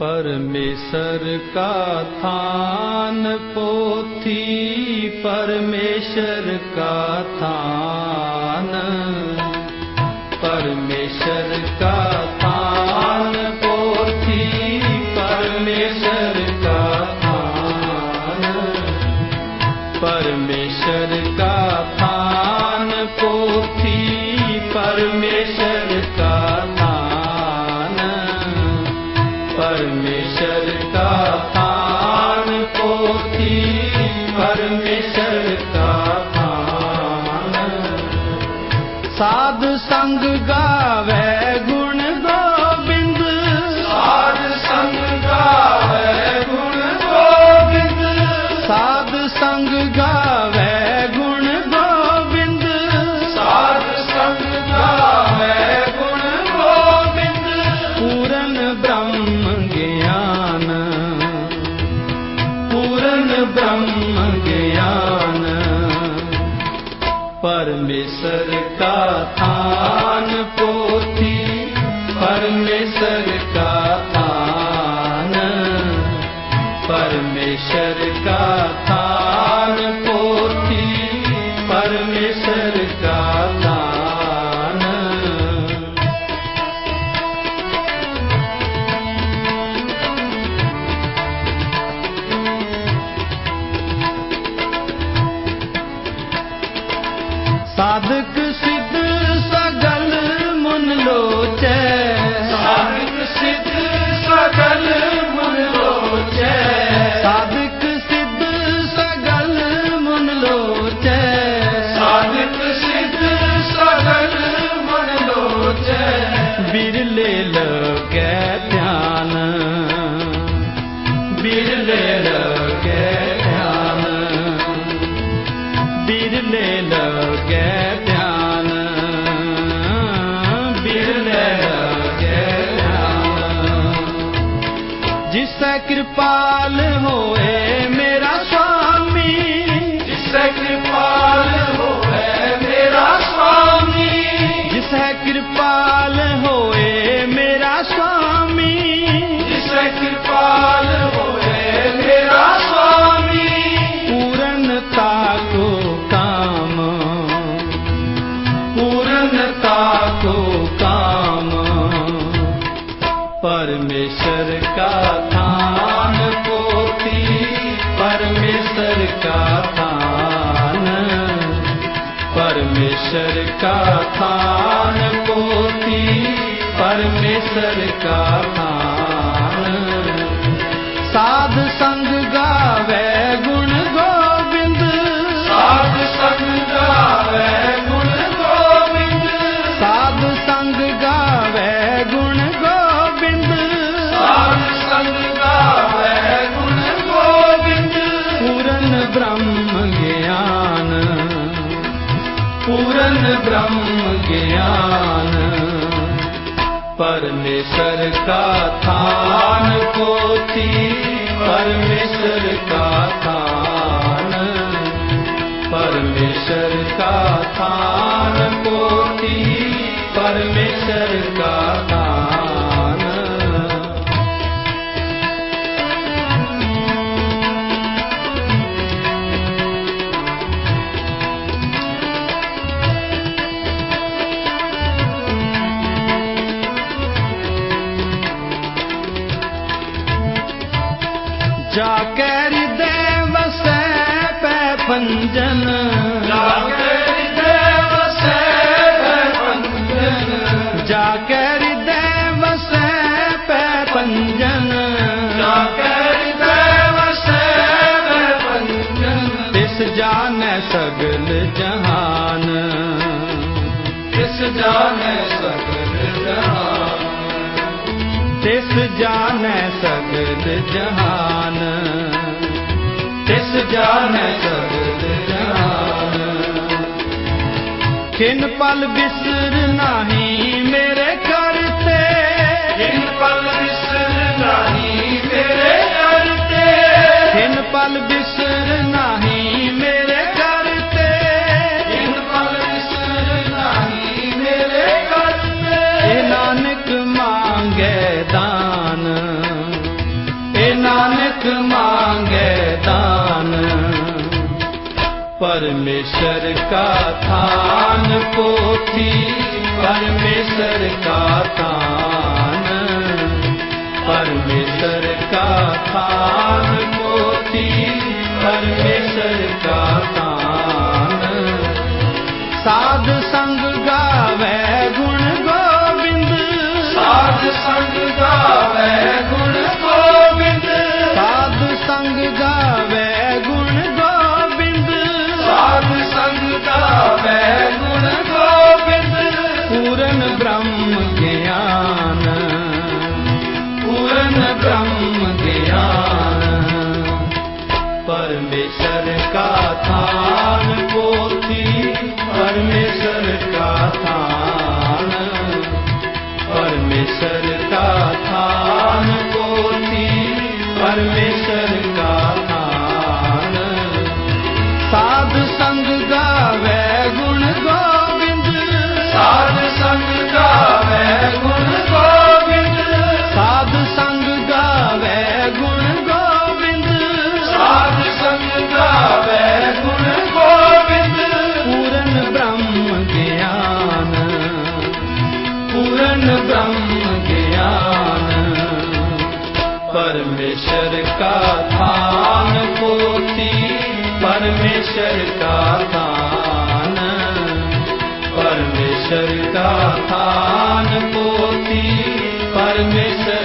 परमेश्वर का थान पोथी परमेश्वर का थान का ਕਿਰਪਾਲ ਹੋਏ ਮੇਰਾ ਸੁਆਮੀ ਜਿਸੈ ਕਿਰਪਾਲ ਹੋਏ ਮੇਰਾ ਸੁਆਮੀ। ਜਿਸੈ ਕਿਰਪਾਲ ਹੋਏ ਮੇਰਾ ਸੁਆਮੀ। ਜਿਸੈ ਕਿਰਪਾਲ ਹੋਏ ਮੇਰਾ ਸਵਾਮੀ ਪੂਰਨ ਤਾਕੋ परमेश्वर का थान पोथी परमेश्वर का थान साध संग ब्रह्म ज्ञान। परमेश्वर का थान पोथी परमेश्वर का थान। परमेश्वर का थान पोथी परमेश्वर का ਜਾ ਕੈਰ ਦੇ ਜਾ ਕੈਰ ਦੇ ਸਗਲ ਜਹਾਨ। ਤਿਸ ਜਾਣੈ ਸਗਲ ਜਹਾਨ। ਤਿਸ ਜਹਾਨ। ਜਾਣੈ ਕਿਨ ਪਲ ਬਿਸਰ ਨਹੀਂ ਮੇਰੇ ਘਰ ਤੇ। ਕਿਨ ਪਲ ਬਿਸਰ ਨਹੀਂ ਮੇਰੇ ਘਰ ਤੇ। ਕਿਨ ਪਲ ਬਿਸਰ परमेश्वर का थान पोथी परमेश्वर का थान परमेश्वर का थान पोथी परमेश्वर का थान Instead of ज्ञान ब्रह्म ज्ञान परमेश्वर का धान पोती परमेश्वर का धान परमेश्वर का धान पोती परमेश्वर